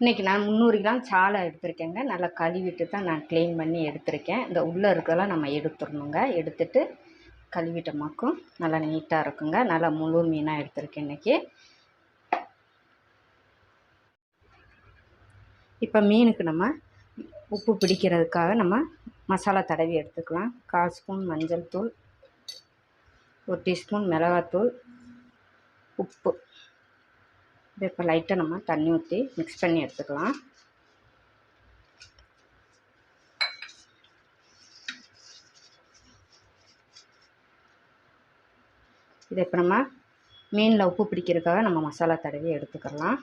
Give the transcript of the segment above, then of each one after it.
இன்றைக்கி நான் முந்நூறு கிராம் சாலை எடுத்திருக்கேங்க. நல்லா கழுவிட்டு தான் நான் க்ளீன் பண்ணி எடுத்திருக்கேன். இந்த உள்ளே இருக்கெல்லாம் நம்ம எடுத்துடணுங்க. எடுத்துட்டு கழுவிட்டோமாக்கும் நல்லா நீட்டாக இருக்குங்க. நல்லா முழு மீனாக எடுத்திருக்கேன் இன்றைக்கி இப்போ மீனுக்கு நம்ம உப்பு பிடிக்கிறதுக்காக நம்ம மசாலா தடவி எடுத்துக்கலாம். கால் ஸ்பூன் மஞ்சள் தூள் ஒரு டீஸ்பூன் மிளகாத்தூள் உப்பு. இதை இப்போ லைட்டாக நம்ம தண்ணி ஊற்றி மிக்ஸ் பண்ணி எடுத்துக்கலாம். இதை இப்போ நம்ம மீனில் உப்பு பிடிக்கிறதுக்காக நம்ம மசாலா தடவி எடுத்துக்கலாம்.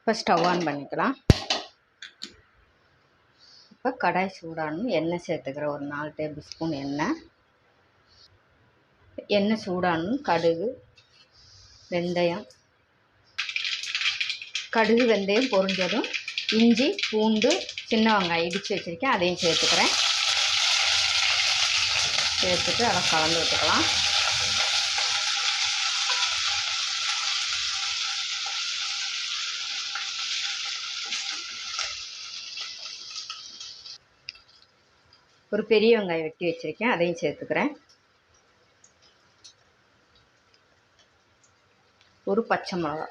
இப்போ ஸ்டவ் ஆன் பண்ணிக்கலாம். இப்போ கடாய் சூடானும் எண்ணெய் சேர்த்துக்கிற ஒரு நாலு டேபிள் ஸ்பூன் எண்ணெய். எண்ணெய் சூடானும் கடுகு வெந்தயம். கடுகு வெந்தயம் பொரிஞ்சதும் இஞ்சி பூண்டு சின்ன வெங்காயம் இடித்து வச்சுருக்கேன் அதையும் சேர்த்துக்கிறேன். சேர்த்துட்டு அதை கலந்து விட்டுக்கலாம். ஒரு பெரிய வெங்காயம் வெட்டி வச்சுருக்கேன் அதையும் சேர்த்துக்கிறேன். ஒரு பச்சை மிளகா.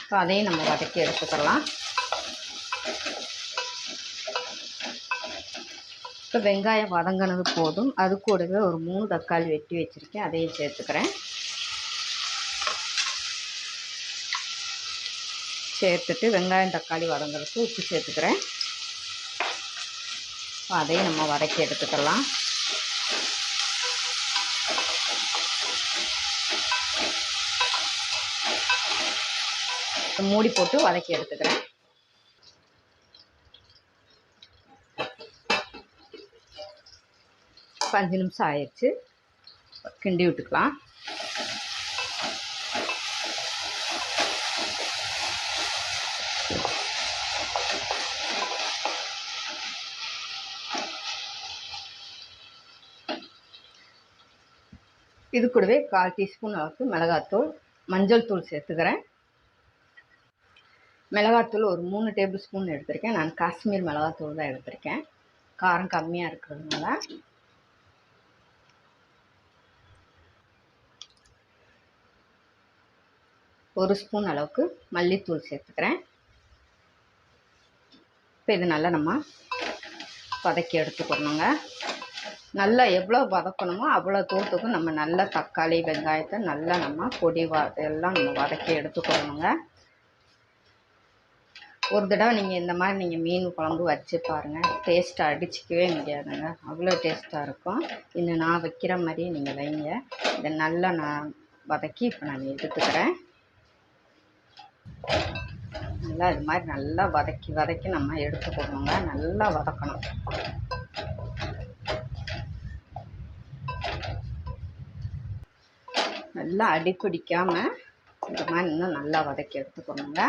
இப்போ அதையும் நம்ம வதக்கி எடுத்துக்கலாம். இப்போ வெங்காயம் வதங்கினது போதும். அது கூடவே ஒரு மூணு தக்காளி வெட்டி வச்சுருக்கேன் அதையும் சேர்த்துக்கிறேன். சேர்த்துட்டு வெங்காயம் தக்காளி வதங்குறதுக்கு உப்பு சேர்த்துக்கிறேன். அதையும் நம்ம வதக்கி எடுத்துக்கலாம். மூடி போட்டு வதக்கி எடுத்துக்கிறேன். அஞ்சு நிமிஷம் ஆயிடுச்சு. கிண்டி விட்டுக்கலாம். இது கூடவே கால் டீஸ்பூன் அளவுக்கு மிளகாத்தூள் மஞ்சள் தூள் சேர்த்துக்கிறேன். மிளகாத்தூள் ஒரு மூணு டேபிள் ஸ்பூன் எடுத்திருக்கேன். நான் காஷ்மீர் மிளகாத்தூள் தான் எடுத்திருக்கேன். காரம் கம்மியாக இருக்கிறதுனால. ஒரு ஸ்பூன் அளவுக்கு மல்லித்தூள் சேர்த்துக்கிறேன். இப்போ இது நல்லா நம்ம வதக்கி எடுத்துக்கணுங்க. நல்லா எவ்வளோ வதக்கணுமோ அவ்வளோ தூத்துக்கும் நம்ம நல்லா தக்காளி வெங்காயத்தை நல்லா நம்ம பொடி வ எல்லாம் நம்ம வதக்கி எடுத்துக்கணுங்க. ஒரு தடவை நீங்கள் இந்த மாதிரி நீங்கள் மீன் குழம்பு வச்சு பாருங்கள் டேஸ்ட்டை அடிச்சிக்கவே முடியாதுங்க. அவ்வளோ டேஸ்ட்டாக இருக்கும். இன்னும் நான் வைக்கிற மாதிரியே நீங்கள் வைங்க. இதை நல்லா நான் வதக்கி இப்போ நான் எடுத்துக்கிறேன். நல்லா இது மாதிரி நல்லா வதக்கி வதக்கி நம்ம எடுத்துக்கணுங்க. நல்லா வதக்கணும். நல்லா அடிப்பிடிக்காமல் இந்த மாதிரி இன்னும் நல்லா வதக்கி எடுத்துக்கணுங்க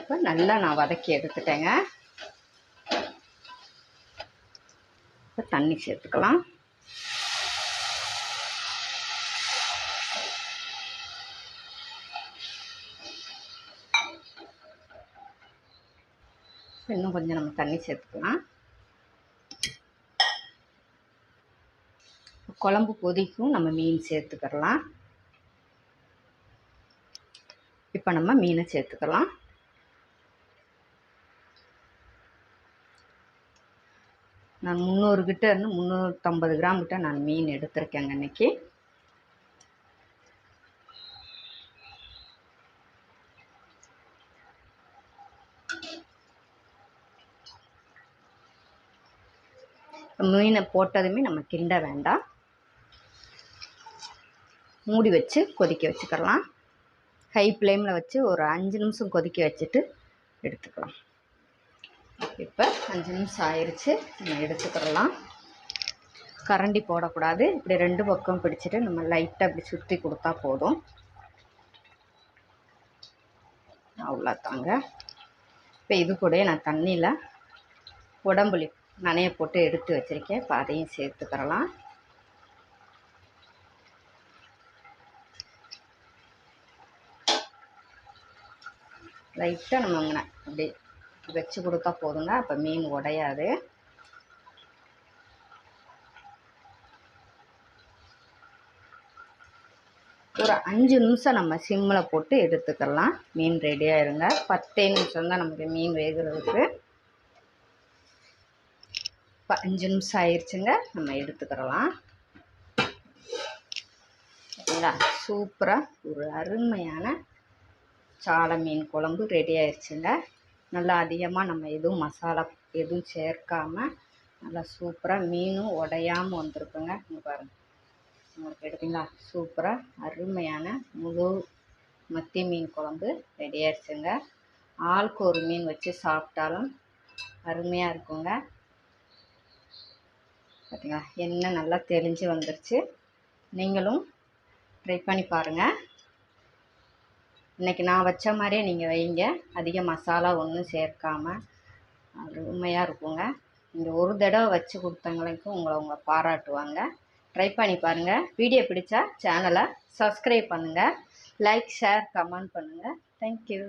இப்போ நல்லா நான் வதக்கி எடுத்துட்டேங்க. இப்போ தண்ணி சேர்த்துக்கலாம். இன்னும் கொஞ்சம் நம்ம தண்ணி சேர்த்துக்கலாம். குழம்பு கொதிக்கும் நம்ம மீன் சேர்த்துக்கிடலாம் இப்போ நம்ம மீனை சேர்த்துக்கலாம். நான் முந்நூறு கிட்ட இருந்து முந்நூற்றம்பது கிராம் கிட்ட நான் மீன் எடுத்திருக்கேங்க இன்றைக்கி மீனை போட்டதுமே நம்ம கிண்ட வேண்டாம். மூடி வச்சு கொதிக்க வச்சுக்கலாம். ஹை ஃப்ளேமில் வச்சு ஒரு அஞ்சு நிமிஷம் கொதிக்க வச்சுட்டு எடுத்துக்கலாம். இப்போ அஞ்சு நிமிஷம் ஆயிடுச்சு நம்ம எடுத்துக்கிறலாம். கரண்டி போடக்கூடாது. இப்படி ரெண்டு பக்கம் பிடிச்சிட்டு நம்ம லைட்டாக அப்படி சுற்றி கொடுத்தா போதும். அவ்வளோதாங்க இப்போ இது கூட நான் தண்ணியில் உடம்புலி நனைய போட்டு எடுத்து வச்சுருக்கேன். இப்போ அதையும் சேர்த்துக்கிறலாம். லைட்டாக நம்ம இங்கே அப்படி வச்சு கொடுத்தா போதுங்க. அப்போ மீன் உடையாது. ஒரு அஞ்சு நிமிஷம் நம்ம சிம்மில் போட்டு எடுத்துக்கலாம். மீன் ரெடியாக இருங்க பத்தே நிமிஷம் தான் நமக்கு மீன் வேகிறதுக்கு. இப்போ அஞ்சு நிமிஷம் ஆயிடுச்சுங்க நம்ம எடுத்துக்கிறலாம் ஓகேங்களா சூப்பராக ஒரு அருமையான சாலை மீன் குழம்பு ரெடி ஆயிடுச்சுங்க நல்லா அதிகமாக நம்ம எதுவும் மசாலா எதுவும் சேர்க்காம நல்லா சூப்பராக மீனும் உடையாமல் வந்திருக்குங்க. இங்கே பாருங்கள் உங்களுக்கு எடுத்தீங்களா? சூப்பராக அருமையான முழு மத்தி மீன் குழம்பு ரெடி ஆயிடுச்சுங்க ஆளுக்கு ஒரு மீன் வச்சு சாப்பிட்டாலும் அருமையாக இருக்குங்க. பார்த்தீங்களா என்ன நல்லா தெளிஞ்சு வந்துருச்சு. நீங்களும் ட்ரை பண்ணி பாருங்கள் இன்றைக்கி நான் வச்ச மாதிரியே நீங்கள் வைங்க. அதிக மசாலா ஒன்றும் சேர்க்காம அருமையாக இருக்குங்க. இந்த ஒரு தடவை வச்சு கொடுத்தவங்களுக்கும் உங்களை உங்களை பாராட்டுவாங்க. ட்ரை பண்ணி பாருங்கள் வீடியோ பிடிச்சா சேனலை சப்ஸ்கிரைப் பண்ணுங்கள் லைக் ஷேர் கமெண்ட் பண்ணுங்கள் தேங்க்யூ